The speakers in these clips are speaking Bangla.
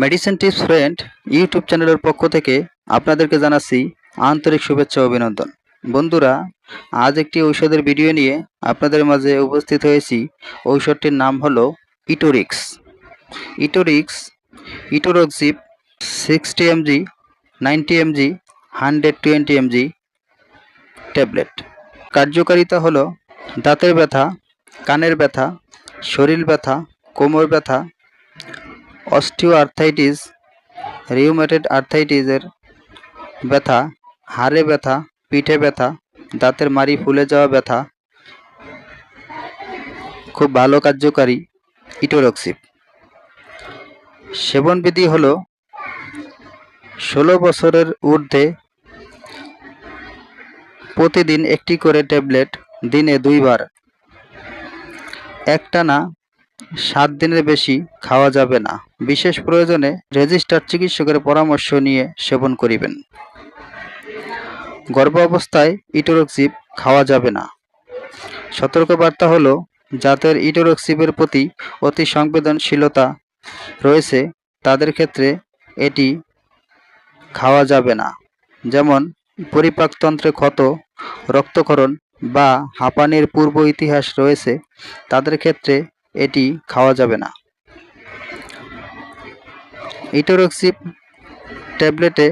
মেডিসিন টিপস ফ্রেন্ড ইউটিউব চ্যানেলের পক্ষ থেকে আপনাদেরকে জানাচ্ছি আন্তরিক শুভেচ্ছা অভিনন্দন। বন্ধুরা, আজ একটি ঔষধের ভিডিও নিয়ে আপনাদের মাঝে উপস্থিত হয়েছি। ঔষধটির নাম হলো Etorix Etorix etoricoxib sixty MG ninety MG hundred twenty MG tablet কার্যকারিতা হলো দাঁতের ব্যথা, কানের ব্যথা, শরীর ব্যথা, কোমর ব্যথা অস্টিও আর্থাইটিস রিউমেটেড আর্থাইটিসের ব্যথা, হাড়ে ব্যথা, পিঠে ব্যথা, দাঁতের মারি ফুলে যাওয়া ব্যথা, খুব ভালো কার্যকারী ইটোরক্সিপ। সেবনবিধি হলো, ষোলো বছরের ঊর্ধ্বে প্রতিদিন একটি করে ট্যাবলেট দিনে দুইবার। একটানা সাত দিনের বেশি খাওয়া যাবে না। বিশেষ প্রয়োজনে রেজিস্টার চিকিৎসকের পরামর্শ নিয়ে সেবন করিবেন। গর্ভ অবস্থায় ইটোরক্সিপ খাওয়া যাবে না। সতর্কবার্তা হলো, যাদের ইটোরক্সিপের প্রতি অতি সংবেদনশীলতা রয়েছে, তাদের ক্ষেত্রে এটি খাওয়া যাবে না। যেমন, পরিপাকতন্ত্রে ক্ষত, রক্তক্ষরণ বা হাঁপানির পূর্ব ইতিহাস রয়েছে, তাদের ক্ষেত্রে এটি খাওয়া যাবে না। ইটোরক্সিপ ট্যাবলেটে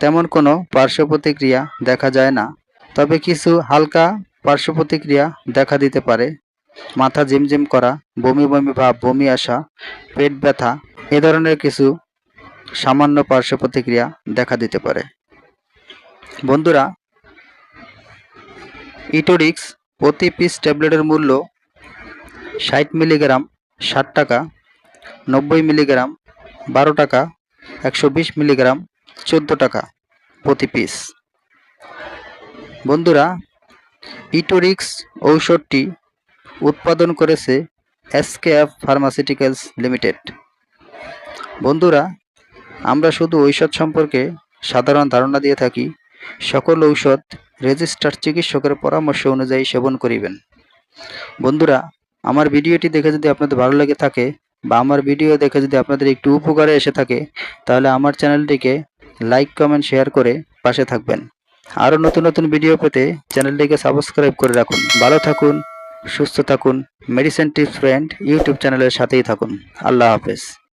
তেমন কোনো পার্শ্ব প্রতিক্রিয়া দেখা যায় না, তবে কিছু হালকা পার্শ্ব প্রতিক্রিয়া দেখা দিতে পারে। মাথা ঝিমঝিম করা, বমি বমি ভাব, বমি আসা, পেট ব্যথা, এ ধরনের কিছু সামান্য পার্শ্ব প্রতিক্রিয়া দেখা দিতে পারে। বন্ধুরা, ইটোরিক্স প্রতি পিস ট্যাবলেটের মূল্য ষাট মিলিগ্রাম, ষাট টাকা, নব্বই মিলিগ্রাম, বারো টাকা, একশো বিশ মিলিগ্রাম, চোদ্দ টাকা প্রতি পিস বন্ধুরা ইটোরিক্স ঔষধটি উৎপাদন করেছে এসকেএফ ফার্মাসিউটিক্যালস লিমিটেড বন্ধুরা, আমরা শুধু ঔষধ সম্পর্কে সাধারণ ধারণা দিয়ে থাকি। সকল ঔষধ রেজিস্টার চিকিৎসকের পরামর্শ অনুযায়ী সেবন করিবেন। বন্ধুরা আমার ভিডিওটি দেখে যদি আপনাদের ভালো লেগে থাকে বা আমার ভিডিও দেখে যদি আপনাদের একটু উপকারে এসে থাকে, তাহলে আমার চ্যানেলটিকে লাইক, কমেন্ট, শেয়ার করে পাশে থাকবেন। আরও নতুন নতুন ভিডিও পেতে চ্যানেলটিকে সাবস্ক্রাইব করে রাখুন। ভালো থাকুন, সুস্থ থাকুন, মেডিসিন টিপস ফ্রেন্ড ইউটিউব চ্যানেলের সাথেই থাকুন। আল্লাহ হাফেজ।